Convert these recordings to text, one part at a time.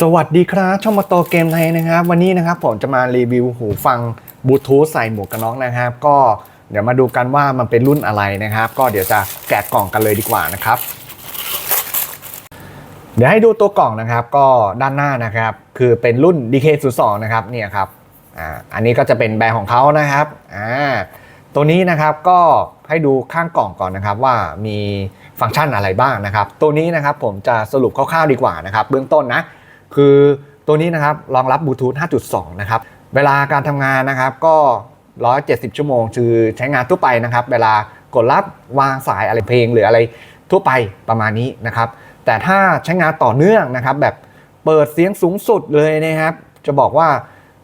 สวัสดีครับช่องมาโตเกมไทยนะครับ วันนี้นะครับผมจะมารีวิวหูฟังบลูทูธใส่หมวกกันน็อกนะครับ ก็เดี๋ยวมาดูกันว่ามันเป็นรุ่นอะไรนะครับ ก็เดี๋ยวจะแกะกล่องกันเลยดีกว่านะครับ เดี๋ยวให้ดูตัวกล่องนะครับก็ด้านหน้านะครับ คือเป็นรุ่น DK02 นะครับเนี่ยครับอ่าอันนี้ก็จะเป็นแบรนด์ของเขานะครับอ่าตัวนี้นะครับก็ให้ดูข้างกล่องก่อนนะครับว่ามีฟังก์ชันอะไรบ้างนะครับ ตัวนี้นะครับผมจะสรุปคร่าวๆดีกว่านะครับ เบื้องต้นนะ คือตัวนี้นะครับรองรับบลูทูธ 5.2 นะครับ เวลาการทำงานนะครับก็ 170 ชั่วโมง คือใช้งานทั่วไปนะครับ เวลากดรับวางสายอะไรเพลงหรืออะไรทั่วไปประมาณนี้นะครับ แต่ถ้าใช้งานต่อเนื่องนะครับ แบบเปิดเสียงสูงสุดเลยนะครับ จะบอกว่า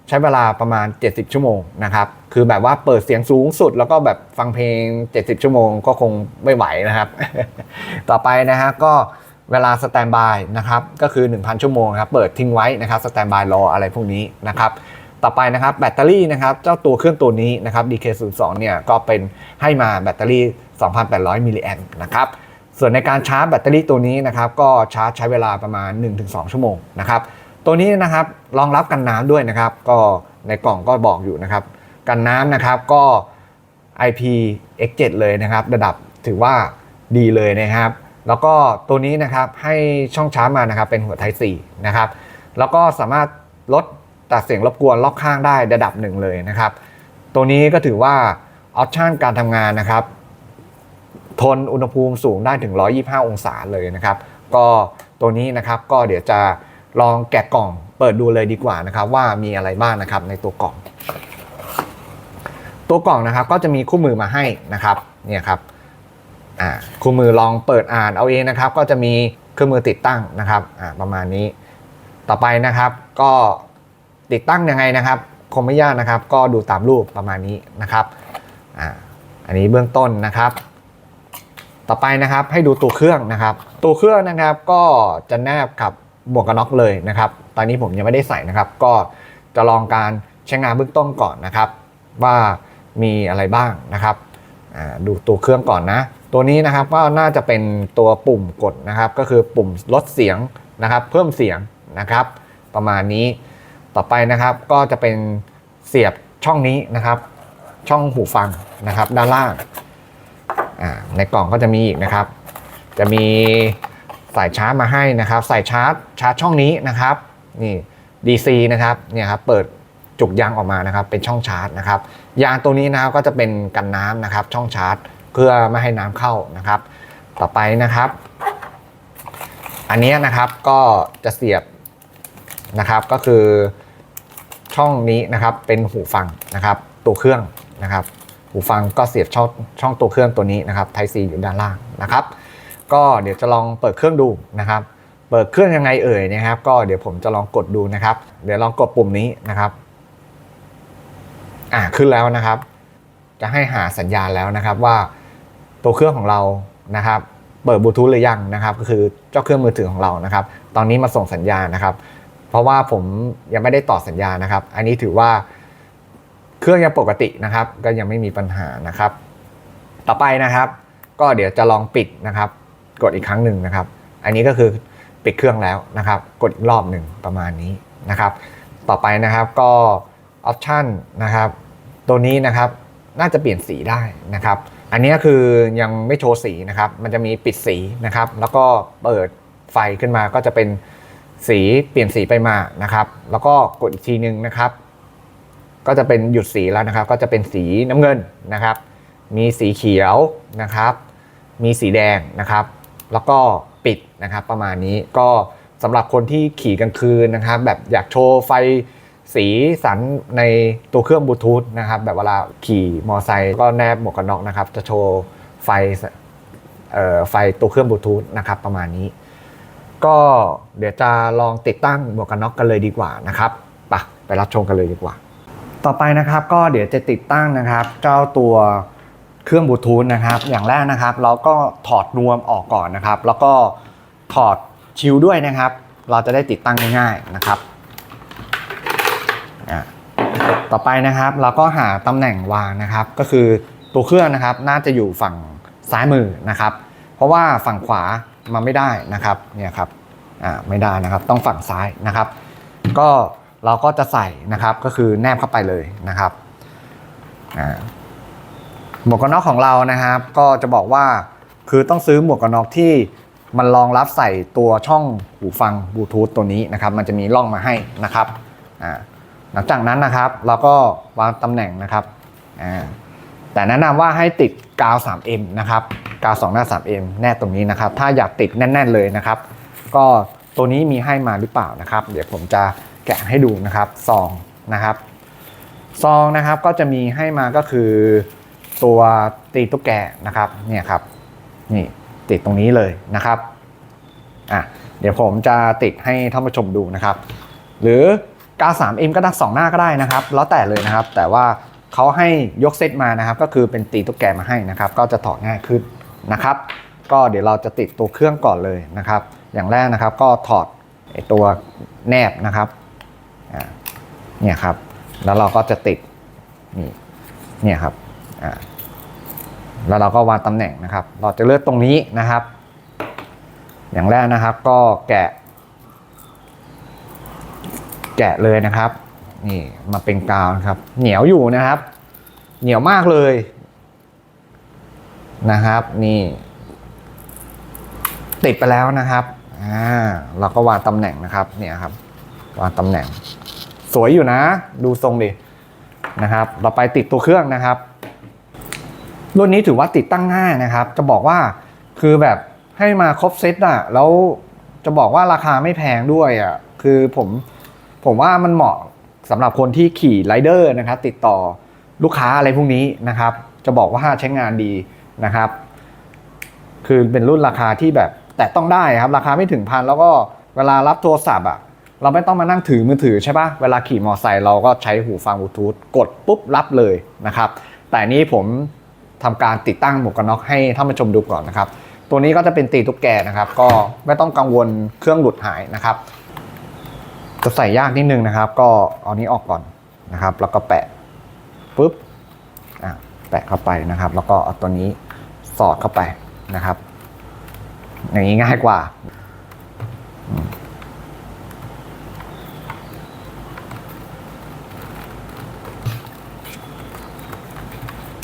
ใช้เวลาประมาณ 70 ชั่วโมงนะครับ คือแบบว่าเปิดเสียงสูงสุด แล้วก็แบบฟังเพลง 70 ชั่วโมงก็คงไม่ไหวนะครับ ต่อไปนะฮะก็ เวลาสแตนบายนะครับก็คือ 1,000 ชั่วโมงครับเปิดทิ้งไว้นะครับสแตนบายรออะไรพวกนี้นะครับต่อไปนะครับแบตเตอรี่นะครับเจ้าตัวเครื่องตัวนี้นะครับ DK02 เนี่ยก็เป็นให้มาแบตเตอรี่ 2,800 มิลลิแอมป์นะครับส่วนในการชาร์จแบตเตอรี่ตัวนี้นะครับก็ชาร์จใช้เวลาประมาณ 1-2 ชั่วโมงนะครับตัวนี้นะครับรองรับกันน้ำด้วยนะครับ ก็ในกล่องก็บอกอยู่นะครับ กันน้ำนะครับก็ IPX7 เลยนะครับ ระดับถือว่าดีเลยนะครับ แล้วก็ตัวนี้นะครับให้ช่องชาร์จมานะครับเป็นหัว Type C นะครับ แล้วก็สามารถลดตัดเสียงรบกวนรอบข้างได้ระดับหนึ่งเลยนะครับ ตัวนี้ก็ถือว่าออปชันการทำงานนะครับ ทนอุณหภูมิสูงได้ถึง 125 องศาเลยนะครับ ก็ตัวนี้นะครับก็เดี๋ยวจะลองแกะกล่องเปิดดูเลยดีกว่านะครับ ว่ามีอะไรบ้างนะครับในตัวกล่อง ตัวกล่องนะครับก็จะมีคู่มือมาให้นะครับเนี่ยครับ อ่าคู่มือลองเปิดอ่านเอาเองนะครับ ก็จะมีเครื่องมือติดตั้งนะครับอ่าประมาณนี้ ต่อไปนะครับก็ติดตั้งยังไงนะครับคงไม่ยากนะครับ ก็ดูตามรูปประมาณนี้นะครับอ่าอันนี้เบื้องต้นนะครับ ต่อไปนะครับให้ดูตัวเครื่องนะครับ ตัวเครื่องนะครับก็จะแนบกับหมวกกันน็อกเลยนะครับ ตอนนี้ผมยังไม่ได้ใส่นะครับ ก็จะลองการใช้งานเบื้องต้นก่อนนะครับ ว่ามีอะไรบ้างนะครับดูตัวเครื่องก่อนนะ ตัวนี้นะครับก็น่าจะเป็นตัวปุ่มกดนะครับก็คือปุ่มลดเสียงนะครับ เพิ่มเสียงนะครับ ประมาณนี้ต่อไปนะครับก็จะเป็นเสียบช่องนี้นะครับ ช่องหูฟังนะครับ ด้านล่างในกล่องก็จะมีอีกนะครับ จะมีสายชาร์จมาให้นะครับสายชาร์จชาร์จช่องนี้นะครับนี่ DC นะครับเนี่ยครับเปิดจุกยางออกมานะครับ เป็นช่องชาร์จนะครับยางตัวนี้นะครับก็จะเป็นกันน้ำนะครับ ช่องชาร์จ พื่อไม่ให้น้ำเข้านะครับ ต่อไปนะครับ อันนี้นะครับก็จะเสียบนะครับก็คือช่องนี้นะครับเป็นหูฟังนะครับ ตัวเครื่องนะครับ หูฟังก็เสียบช่องช่องตัวเครื่องตัวนี้นะครับ Type C อยู่ด้านล่างนะครับ ก็เดี๋ยวจะลองเปิดเครื่องดูนะครับ เปิดเครื่องยังไงเอ่ยนะครับ ก็เดี๋ยวผมจะลองกดดูนะครับ เดี๋ยวลองกดปุ่มนี้นะครับอ่าขึ้นแล้วนะครับ จะให้หาสัญญาณแล้วนะครับว่า ตัวเครื่องของเรานะครับเปิดบลูทูธหรือยังนะครับก็คือเจ้าเครื่องมือถือของเรานะครับ ตอนนี้มาส่งสัญญาณนะครับ เพราะว่าผมยังไม่ได้ต่อสัญญานะครับ อันนี้ถือว่าเครื่องยังปกตินะครับ ก็ยังไม่มีปัญหานะครับ ต่อไปนะครับ ก็เดี๋ยวจะลองปิดนะครับ กดอีกครั้งหนึ่งนะครับ อันนี้ก็คือปิดเครื่องแล้วนะครับ กดอีกรอบหนึ่งประมาณนี้นะครับ ต่อไปนะครับก็ออปชันนะครับ ตัวนี้นะครับน่าจะเปลี่ยนสีได้นะครับ อันนี้คือยังไม่โชว์สีนะครับ มันจะมีปิดสีนะครับ แล้วก็เปิดไฟขึ้นมาก็จะเป็นสีเปลี่ยนสีไปมานะครับ แล้วก็กดอีกทีหนึงนะครับ ก็จะเป็นหยุดสีแล้วนะครับ ก็จะเป็นสีน้ำเงินนะครับ มีสีเขียวนะครับ มีสีแดงนะครับ แล้วก็ปิดนะครับประมาณนี้ก็สำหรับคนที่ขี่กลางคืนนะครับ แบบอยากโชว์ไฟ สีสันในตัวเครื่องบลูทูธนะครับแบบเวลาขี่มอไซค์ก็แนบหมวกกันน็อกนะครับ จะโชว์ไฟไฟตัวเครื่องบลูทูธนะครับประมาณนี้ ก็เดี๋ยวจะลองติดตั้งหมวกกันน็อกกันเลยดีกว่านะครับไปไปรับชมกันเลยดีกว่า ต่อไปนะครับก็เดี๋ยวจะติดตั้งนะครับ เจ้าตัวเครื่องบลูทูธนะครับ อย่างแรกนะครับ เราก็ถอดนวมออกก่อนนะครับ แล้วก็ถอดชิลด้วยนะครับ เราจะได้ติดตั้งง่ายๆนะครับอะ ต่อไปนะครับ เราก็หาตำแหน่งวางนะครับ ก็คือตัวเครื่องนะครับน่าจะอยู่ฝั่งซ้ายมือนะครับ เพราะว่าฝั่งขวามันไม่ได้นะครับเนี่ยครับอ่าไม่ได้นะครับ ต้องฝั่งซ้ายนะครับ ก็เราก็จะใส่นะครับก็คือแนบเข้าไปเลยนะครับอ่าหมวกกันน็อกของเรานะครับ ก็จะบอกว่าคือต้องซื้อหมวกกันน็อกที่มันรองรับใส่ตัวช่องหูฟังบลูทูธตัวนี้นะครับ มันจะมีร่องมาให้นะครับอ่า หลังจากนั้นนะครับ เราก็วางตำแหน่งนะครับแต่แนะนำว่าให้ติดกาว 3M นะครับกาว2หน้า 3M แน่ตรงนี้นะครับ ถ้าอยากติดแน่น ๆ เลยนะครับ ก็ตัวนี้มีให้มาหรือเปล่านะครับ เดี๋ยวผมจะแกะให้ดูนะครับซองนะครับซองนะครับก็จะมีให้มาก็คือตัวตีตุ๊กแกนะครับเนี่ยครับนี่ติดตรงนี้เลยนะครับอะเดี๋ยวผมจะติดให้ท่านผู้ชมดูนะครับ หรือ กา 3M ก็ได้สองหน้าก็ได้นะครับ แล้วแต่เลยนะครับ แต่ว่าเขาให้ยกเซตมานะครับ ก็คือเป็นตีตุ๊กแกมาให้นะครับ ก็จะถอดง่ายขึ้นนะครับ ก็เดี๋ยวเราจะติดตัวเครื่องก่อนเลยนะครับ อย่างแรกนะครับก็ถอดตัวแนบนะครับเนี่ยครับ แล้วเราก็จะติดนี่เนี่ยครับแล้วเราก็วางตำแหน่งนะครับ เราจะเลือกตรงนี้นะครับ อย่างแรกนะครับก็แกะ แกะเลยนะครับ นี่มาเป็นกาวนะครับ เหนียวอยู่นะครับ เหนียวมากเลยนะครับ นี่ ติดไปแล้วนะครับอ่าเราก็วางตำแหน่งนะครับ เนี่ยครับ วางตำแหน่ง สวยอยู่นะ ดูทรงดินะครับ เราไปติดตัวเครื่องนะครับ รุ่นนี้ถือว่าติดตั้งง่ายนะครับ จะบอกว่าคือแบบให้มาครบเซตอะแล้วจะบอกว่าราคาไม่แพงด้วยอะคือผม ผมว่ามันเหมาะสำหรับคนที่ขี่ไรเดอร์นะครับติดต่อลูกค้าอะไรพวกนี้นะครับ จะบอกว่าใช้งานดีนะครับ คือเป็นรุ่นราคาที่แบบแต่ต้องได้ครับราคาไม่ถึงพันแล้วก็เวลารับโทรศัพท์อะเราไม่ต้องมานั่งถือมือถือใช่ปะเวลาขี่มอเตอร์ไซค์เราก็ใช้หูฟังบลูทูธกดปุ๊บรับเลยนะครับ แต่นี่ผมทำการติดตั้งหมวกกันน็อกให้ท่านผู้ชมดูก่อนนะครับ ตัวนี้ก็จะเป็นตีตุ๊กแกนะครับ ก็ไม่ต้องกังวลเครื่องหลุดหายนะครับ จะใส่ยากนิดนึงนะครับ ก็เอานี้ออกก่อนนะครับ แล้วก็แปะปุ๊บอะแปะเข้าไปนะครับ แล้วก็เอาตัวนี้สอดเข้าไปนะครับ อย่างนี้ง่ายกว่า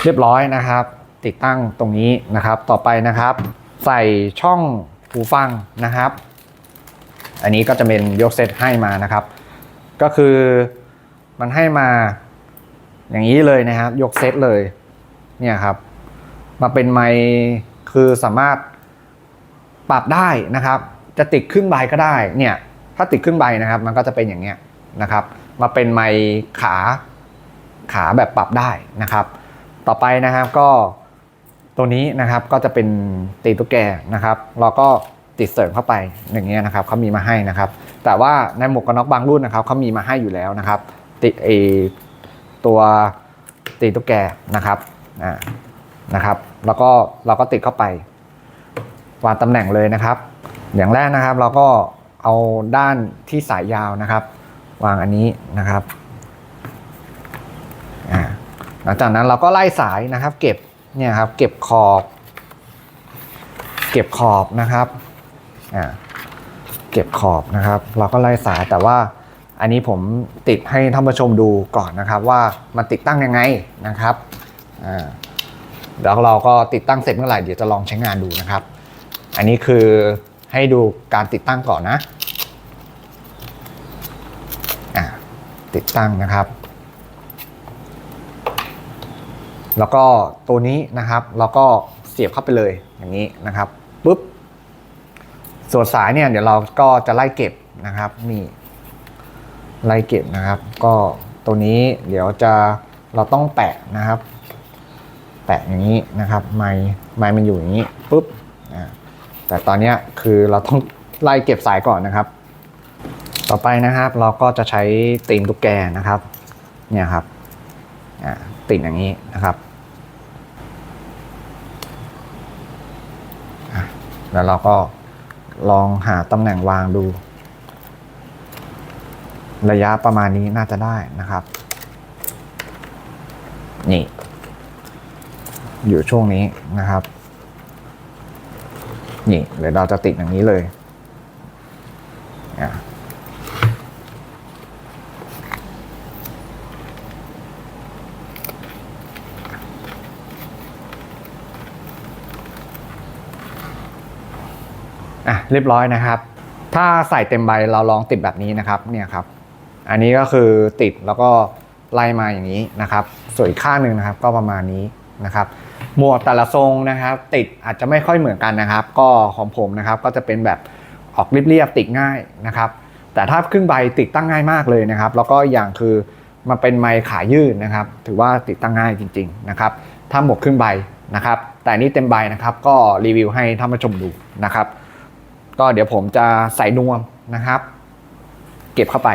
เรียบร้อยนะครับ ติดตั้งตรงนี้นะครับ ต่อไปนะครับ ใส่ช่องหูฟังนะครับ อันนี้ก็จะเป็นยกเซตให้มานะครับ ก็คือมันให้มาอย่างนี้เลยนะครับ ยกเซตเลยเนี่ยครับ มาเป็นไมค์คือสามารถปรับได้นะครับ จะติดครึ่งใบก็ได้เนี่ยถ้าติดครึ่งใบนะครับ มันก็จะเป็นอย่างเงี้ยนะครับ มาเป็นไมค์ขาขาแบบปรับได้นะครับ ต่อไปนะครับก็ตัวนี้นะครับก็จะเป็นตีตุ๊กแกนะครับ เราก็ ติดเสริมเข้าไปอย่างเงี้ยนะครับเขามีมาให้นะครับ แต่ว่าในหมวกกันน็อกบางรุ่นนะครับเขามีมาให้อยู่แล้วนะครับ ติดเอตัวตีตุ๊กแกนะครับนะครับ แล้วก็เราก็ติดเข้าไปวางตำแหน่งเลยนะครับ อย่างแรกนะครับเราก็เอาด้านที่สายยาวนะครับ วางอันนี้นะครับหลังจากนั้นเราก็ไล่สายนะครับ เก็บเนี่ยครับ เก็บขอบ เก็บขอบนะครับ เก็บขอบนะครับ เราก็ไล่สายแต่ว่าอันนี้ผมติดให้ท่านผู้ชมดูก่อนนะครับ ว่ามันติดตั้งยังไงนะครับแล้วเราก็ติดตั้งเสร็จเมื่อไหร่เดี๋ยวจะลองใช้งานดูนะครับ อันนี้คือให้ดูการติดตั้งก่อนนะติดตั้งนะครับ แล้วก็ตัวนี้นะครับ เราก็เสียบเข้าไปเลยอย่างนี้นะครับปุ๊บ ส่วนสายเนี่ยเดี๋ยวเราก็จะไล่เก็บนะครับนี่ไล่เก็บนะครับ ก็ตัวนี้เดี๋ยวจะเราต้องแปะนะครับ แปะอย่างนี้นะครับ ไม้ไม้มันอยู่อย่างนี้ปุ๊บแต่ตอนนี้คือเราต้องไล่เก็บสายก่อนนะครับ ต่อไปนะครับเราก็จะใช้ตีนตุ๊กแกนะครับเนี่ยครับติดอย่างนี้นะครับแล้วเราก็ ลองหาตำแหน่งวางดู ระยะประมาณนี้น่าจะได้นะครับ นี่ อยู่ช่วงนี้นะครับ นี่เดี๋ยวเราจะติดอย่างนี้เลยอ่า อะเรียบร้อยนะครับ ถ้าใส่เต็มใบเราลองติดแบบนี้นะครับเนี่ยครับ อันนี้ก็คือติดแล้วก็ไล่มาอย่างนี้นะครับ ส่วนอีกข้างหนึ่งนะครับ ก็ประมาณนี้นะครับ หมวกแต่ละทรงนะครับ ติดอาจจะไม่ค่อยเหมือนกันนะครับ ก็ของผมนะครับก็จะเป็นแบบออกเรียบๆติดง่ายนะครับ แต่ถ้าครึ่งใบติดตั้งง่ายมากเลยนะครับ แล้วก็อย่างคือมันเป็นไม้ขายืดนะครับ ถือว่าติดตั้งง่ายจริง ๆนะครับ ถ้าหมวกครึ่งใบนะครับ แต่นนี้เต็มใบนะครับ ก็รีวิวให้ท่านผู้ชมดูนะครับ ก็เดี๋ยวผมจะใส่นวมนะครับ เก็บเข้าไป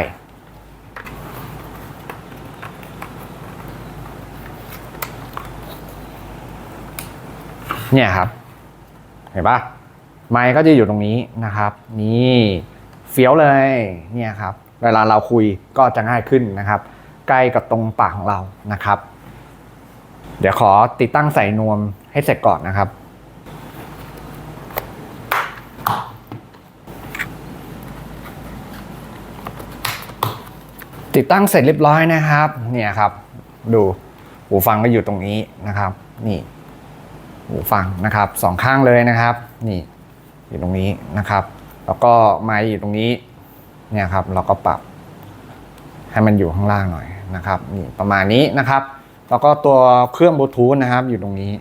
เนี่ยครับ เห็นปะไม้ก็จะอยู่ตรงนี้นะครับ นี่เฟี้ยวเลยเนี่ยครับ เวลาเราคุยก็จะง่ายขึ้นนะครับ ใกล้กับตรงปากของเรานะครับ เดี๋ยวขอติดตั้งใส่นวมให้เสร็จก่อนนะครับ ติดตั้งเสร็จเรียบร้อยนะครับ เนี่ยครับ ดูหูฟังก็อยู่ตรงนี้นะครับ นี่หูฟังนะครับสองข้างเลยนะครับ นี่อยู่ตรงนี้นะครับ แล้วก็ไม้อยู่ตรงนี้เนี่ยครับ เราก็ปรับ ให้มันอยู่ข้างล่างหน่อยนะครับนี่ประมาณนี้นะครับ แล้วก็ตัวเครื่องบลูทูธนะครับ อยู่ตรงนี้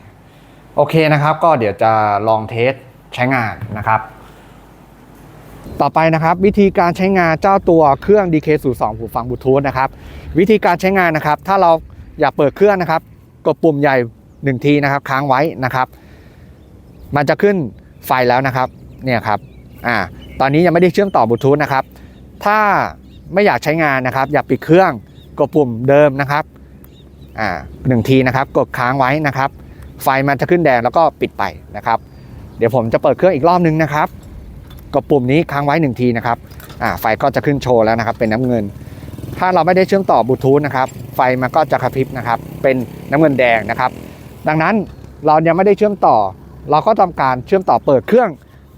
โอเคนะครับ ก็เดี๋ยวจะลองเทสใช้งานนะครับ ต่อไปนะครับ วิธีการใช้งานเจ้าตัวเครื่อง DK02 หูฟังบลูทูธนะครับวิธีการใช้งานนะครับ ถ้าเราอยากเปิดเครื่องนะครับ กดปุ่มใหญ่หนึ่งทีนะครับ ค้างไว้นะครับ มันจะขึ้นไฟแล้วนะครับเนี่ยครับอ่าตอนนี้ยังไม่ได้เชื่อมต่อบลูทูธนะครับ ถ้าไม่อยากใช้งานนะครับ อยากปิดเครื่องกดปุ่มเดิมนะครับอ่าหนึ่งทีนะครับ กดค้างไว้นะครับ ไฟมันจะขึ้นแดงแล้วก็ปิดไปนะครับ เดี๋ยวผมจะเปิดเครื่องอีกรอบนึงนะครับ กดปุ่มนี้ค้างไว้หนึ่งทีนะครับไฟก็จะขึ้นโชว์แล้วนะครับ เป็นน้ำเงิน ถ้าเราไม่ได้เชื่อมต่อบลูทูธนะครับไฟมันก็จะกระพริบนะครับ เป็นน้ำเงินแดงนะครับ ดังนั้นเรายังไม่ได้เชื่อมต่อ เราก็ทำการเชื่อมต่อเปิดเครื่อง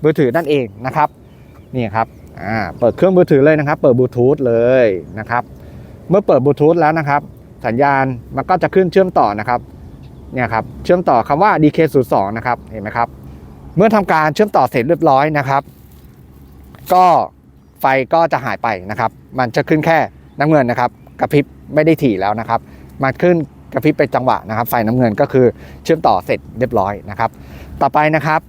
มือถือนั่นเองนะครับนี่ครับเปิดเครื่องมือถือเลยนะครับ เปิดบลูทูธเลยนะครับ เมื่อเปิดบลูทูธแล้วนะครับ สัญญาณมันก็จะขึ้นเชื่อมต่อนะครับเนี่ยครับเชื่อมต่อคำว่า DK02 นะครับเห็นไหมครับ เมื่อทำการเชื่อมต่อเสร็จเรียบร้อยนะครับ ก็ไฟก็จะหายไปนะครับ มันจะขึ้นแค่น้ำเงินนะครับกระพริบไม่ได้ถี่แล้วนะครับ มันขึ้นกระพริบเป็นจังหวะนะครับ ไฟน้ำเงินก็คือเชื่อมต่อเสร็จเรียบร้อยนะครับ ต่อไปนะครับ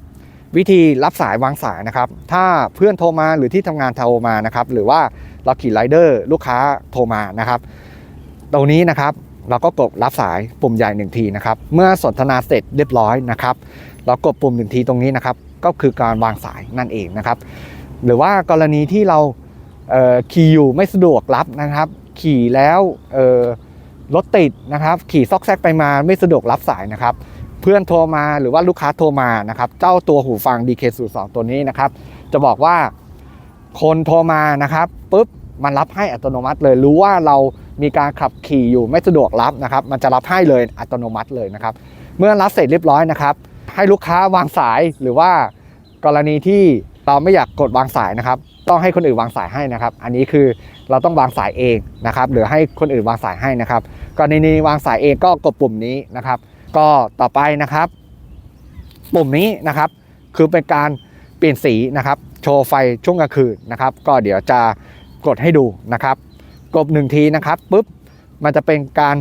วิธีรับสายวางสายนะครับ ถ้าเพื่อนโทรมาหรือที่ทำงานโทรมานะครับ หรือว่าเราขี่ไรเดอร์ลูกค้าโทรมานะครับ ตรงนี้นะครับเราก็กดรับสายปุ่มใหญ่หนึ่งทีนะครับ เมื่อสนทนาเสร็จเรียบร้อยนะครับ เรากดปุ่มหนึ่งทีตรงนี้นะครับ ก็คือการวางสายนั่นเองนะครับ หรือว่ากรณีที่เราเขี่อยู่ไม่สะดวกรับนะครับ ขี่แล้วรถติดนะครับ ขี่ซอกแซกไปมาไม่สะดวกรับสายนะครับ เพื่อนโทรมาหรือว่าลูกค้าโทรมานะครับ เจ้าตัวหูฟัง DK02 ตัวนี้นะครับ จะบอกว่าคนโทรมานะครับปุ๊บมันรับให้อัตโนมัติเลยรู้ว่าเรามีการขับขี่อยู่ไม่สะดวกรับนะครับ มันจะรับให้เลยอัตโนมัติเลยนะครับ เมื่อรับเสร็จเรียบร้อยนะครับ ให้ลูกค้าวางสายหรือว่ากรณีที่ เราไม่อยากกดวางสายนะครับ ต้องให้คนอื่นวางสายให้นะครับ อันนี้คือเราต้องวางสายเองนะครับ หรือให้คนอื่นวางสายให้นะครับกรณีนี้วางสายเองก็กดปุ่มนี้นะครับ ก็ต่อไปนะครับ ปุ่มนี้นะครับ คือเป็นการเปลี่ยนสีนะครับ โชว์ไฟช่วงกลางคืนนะครับ ก็เดี๋ยวจะกดให้ดูนะครับ กดหนึ่งทีนะครับปุ๊บมันจะเป็นการ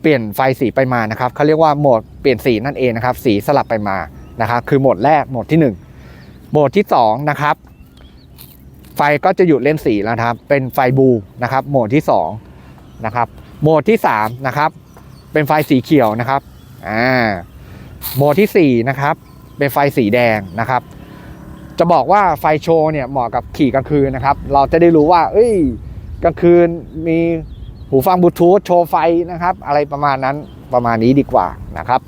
เปลี่ยนไฟสีไปมานะครับเขาเรียกว่าโหมดเปลี่ยนสีนั่นเองนะครับ สีสลับไปมานะครับ คือโหมดแรกโหมดที่หนึ่ง โหมดที่สองนะครับ ไฟก็จะหยุดเล่นสีแล้วครับ เป็นไฟบลูนะครับ โหมดที่สองนะครับ โหมดที่สามนะครับ เป็นไฟสีเขียวนะครับ อ่า โหมดที่สี่นะครับ เป็นไฟสีแดงนะครับ จะบอกว่าไฟโชว์เนี่ยเหมาะกับขี่กลางคืนนะครับ เราจะได้รู้ว่า เอ้ย กลางคืนมีหูฟังบลูทูธโชว์ไฟนะครับ อะไรประมาณนั้นประมาณนี้ดีกว่านะครับ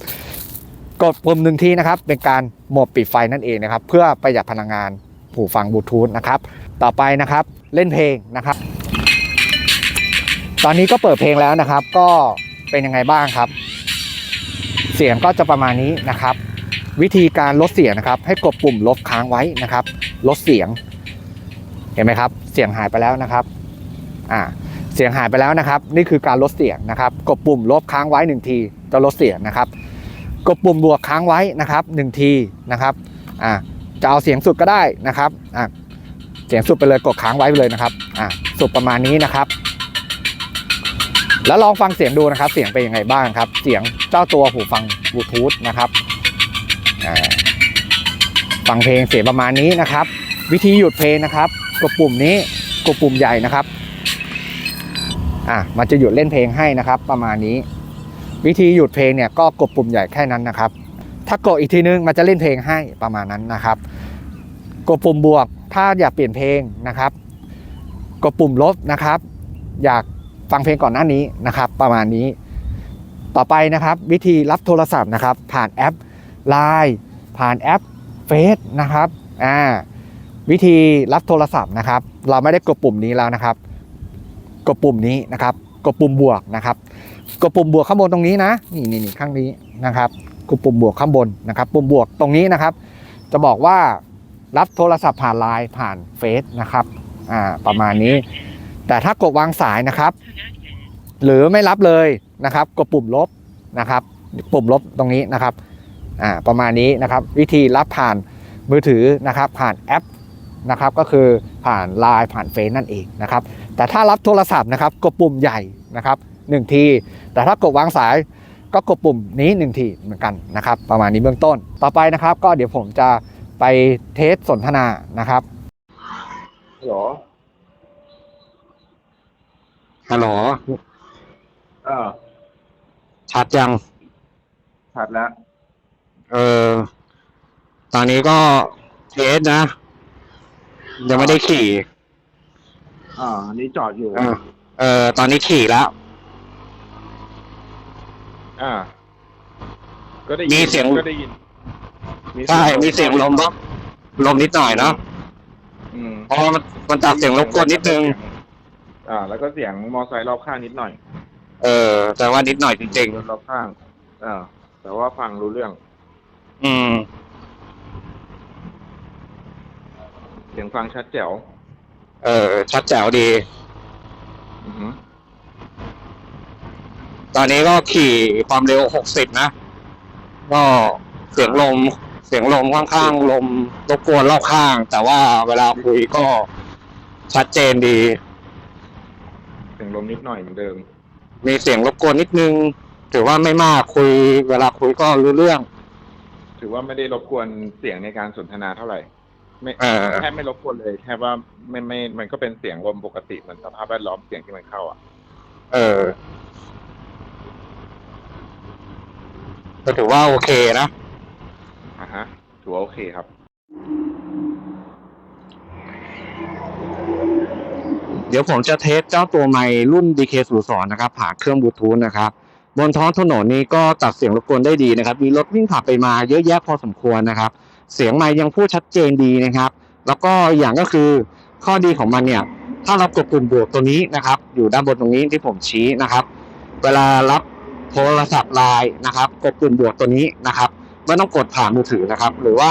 กดปุ่มหนึ่งทีนะครับ เป็นการหมดปิดไฟนั่นเองนะครับ เพื่อประหยัดพลังงานหูฟังบลูทูธนะครับ ต่อไปนะครับเล่นเพลงนะครับ ตอนนี้ก็เปิดเพลงแล้วนะครับ ก็เป็นยังไงบ้างครับ เสียงก็จะประมาณนี้นะครับ วิธีการลดเสียงนะครับ ให้กดปุ่มลบค้างไว้นะครับ ลดเสียง เห็นไหมครับ เสียงหายไปแล้วนะครับ อ่าเสียงหายไปแล้วนะครับ นี่คือการลดเสียงนะครับ กดปุ่มลบค้างไว้หนึ่งทีจะลดเสียงนะครับ กดปุ่มบวกค้างไว้นะครับหนึ่งทีนะครับอ่าจะเอาเสียงสุดก็ได้นะครับอ่าเสียงสุดไปเลยกดค้างไว้ไปเลยนะครับอ่าสุดประมาณนี้นะครับ แล้วลองฟังเสียงดูนะครับ เสียงเป็นยังไงบ้างครับ เสียงเจ้าตัวหูฟังบลูทูธนะครับอ่าฟังเพลงเสียงประมาณนี้นะครับ วิธีหยุดเพลงนะครับกดปุ่มนี้กดปุ่มใหญ่นะครับอะมันจะหยุดเล่นเพลงให้นะครับ ประมาณนี้ วิธีหยุดเพลงเนี่ยก็กดปุ่มใหญ่แค่นั้นนะครับ ถ้ากดอีกทีนึงมันจะเล่นเพลงให้ประมาณนั้นนะครับ กดปุ่มบวกถ้าอยากเปลี่ยนเพลงนะครับ กดปุ่มลบนะครับ อยากฟังเพลงก่อนหน้านี้นะครับ ประมาณนี้ ต่อไปนะครับ วิธีรับโทรศัพท์นะครับ ผ่านแอป Line ผ่านแอปเฟซนะครับอ่าวิธีรับโทรศัพท์นะครับ เราไม่ได้กดปุ่มนี้แล้วนะครับ กดปุ่มนี้นะครับ กดปุ่มบวกนะครับ กดปุ่มบวกข้างบนตรงนี้นะนี่นี่นี่ข้างนี้นะครับกดปุ่มบวกข้างบนนะครับ ปุ่มบวกตรงนี้นะครับ จะบอกว่ารับโทรศัพท์ผ่านไลน์ผ่านเฟซนะครับอ่าประมาณนี้ แต่ถ้ากดวางสายนะครับ หรือไม่รับเลยนะครับ กดปุ่มลบนะครับ ปุ่มลบตรงนี้นะครับอ่าประมาณนี้นะครับ วิธีรับผ่านมือถือนะครับ ผ่านแอปนะครับก็คือผ่านไลน์ผ่านเฟซนั่นเองนะครับ แต่ถ้ารับโทรศัพท์นะครับกดปุ่มใหญ่นะครับ หนึ่งที แต่ถ้ากดวางสายก็กดปุ่มนี้หนึ่งทีเหมือนกันนะครับ ประมาณนี้เบื้องต้น ต่อไปนะครับ ก็เดี๋ยวผมจะไปเทสสนทนานะครับหรอฮัลโหลเออชัดยังชัดแล้ว เออ ตอนนี้ก็เทสนะ ยังไม่ได้ขี่ อ่าอันนี้จอดอยู่ เออ เออ ตอนนี้ขี่แล้ว อ่า ก็ได้มียินเสียง ก็ได้ยินใช่มีเสียงลมปะลมนิดหน่อยเนาะอืมเพราะมันมันตัดเสียงรบกวนนิดนึง อ่า แล้วก็เสียงมอไซค์รอบข้างนิดหน่อยเออ แต่ว่านิดหน่อยจริงรถรอบข้างอ่าแต่ว่าฟังรู้เรื่อง ๆ อืม เสียงฟังชัดแจ๋วเออชัดแจ๋วดี อือหือ ตอนนี้ก็ขี่ความเร็วหกสิบนะ ก็เสียงลมเสียงลมข้างๆลมรบกวนรอบข้าง แต่ว่าเวลาคุยก็ชัดเจนดี เสียงลมนิดหน่อยเหมือนเดิม มีเสียงรบกวนนิดนึง ถือว่าไม่มากคุย เวลาคุยก็รู้เรื่อง ถือว่าไม่ได้รบกวนเสียงในการสนทนาเท่าไหร่ ไม่เออ แทบไม่รบกวนเลยแค่ว่าไม่ไม่ มันก็เป็นเสียงลมปกติเหมือนสภาพแวดล้อมเสียงที่มันเข้าอะ เออ ก็ถือว่าโอเคนะ อ่าฮะถือว่าโอเคครับ เดี๋ยวผมจะเทสเจ้าตัวไมค์รุ่น DK02 นะครับผ่านเครื่องบลูทูธนะครับ บนท้องถนนนี้ก็ตัดเสียงรบกวนได้ดีนะครับ มีรถวิ่งผ่านไปมาเยอะแยะพอสมควรนะครับ เสียงไมค์ยังพูดชัดเจนดีนะครับ แล้วก็อย่างก็คือข้อดีของมันเนี่ย ถ้าเรากดปุ่มบวกตัวนี้นะครับ อยู่ด้านบนตรงนี้ที่ผมชี้นะครับ เวลารับ โทรศัพท์ไลน์นะครับ กดปุ่มบวกตัวนี้นะครับ ไม่ต้องกดผ่านมือถือนะครับ หรือว่า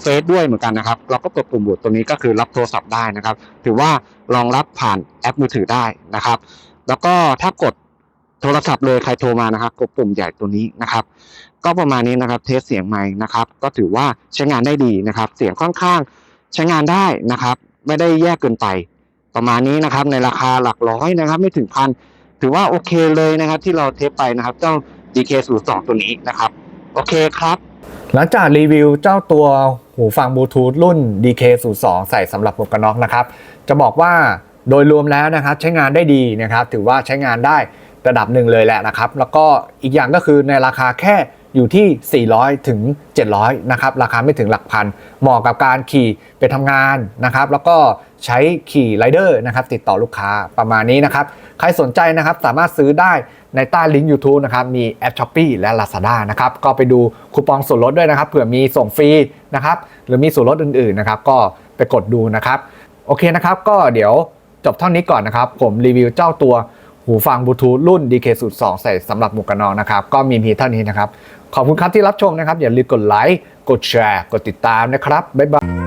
เฟซด้วยเหมือนกันนะครับ เราก็กดปุ่มบวกตัวนี้ก็คือรับโทรศัพท์ได้นะครับ ถือว่ารองรับผ่านแอปมือถือได้นะครับ แล้วก็ถ้ากดโทรศัพท์เลยใครโทรมานะครับกดปุ่มใหญ่ตัวนี้นะครับ ก็ประมาณนี้นะครับเทสเสียงไมค์นะครับ ก็ถือว่าใช้งานได้ดีนะครับ เสียงค่อนข้างใช้งานได้นะครับ ไม่ได้แย่เกินไป ประมาณนี้นะครับ ในราคาหลักร้อยนะครับ ไม่ถึงพัน ถือว่าโอเคเลยนะครับ ที่เราเทสไปนะครับเจ้า DK02 ตัวนี้นะครับ โอเคครับ หลังจากรีวิวเจ้าตัวหูฟังบลูทูธรุ่น DK02 ใส่สำหรับหมวกกันน็อกนะครับ จะบอกว่าโดยรวมแล้วนะครับใช้งานได้ดีนะครับ ถือว่าใช้งานได้ระดับหนึ่งเลยแหละนะครับ แล้วก็อีกอย่างก็คือในราคาแค่อยู่ที่ 400 ถึง 700 นะครับ ราคาไม่ถึงหลักพัน เหมาะกับการขี่ไปทำงานนะครับ แล้วก็ ใช้ขี่ไรเดอร์นะครับติดต่อลูกค้าประมาณนี้นะครับ ใครสนใจนะครับสามารถซื้อได้ในใต้ลิงก์ YouTube นะครับมีแอป s h อ p e e และ Lazada นะครับก็ไปดูคูปองส่วนลดด้วยนะครับเผื่อมีส่งฟรีนะครับหรือมีส่วนลดอื่นๆนะครับก็ไปกดดูนะครับ โอเคนะครับ ก็เดี๋ยวจบเท่านี้ก่อนนะครับ ผมรีวิวเจ้าตัวหูฟังบลูทูธรุ่น DK02 ใส่สำหรับหมวกกันน็อกนะครับ ก็มีเพียงเท่านี้นะครับ ขอบคุณครับที่รับชมนะครับ อย่าลืมกดไลค์ กดแชร์ กดติดตามนะครับ บ๊ายบาย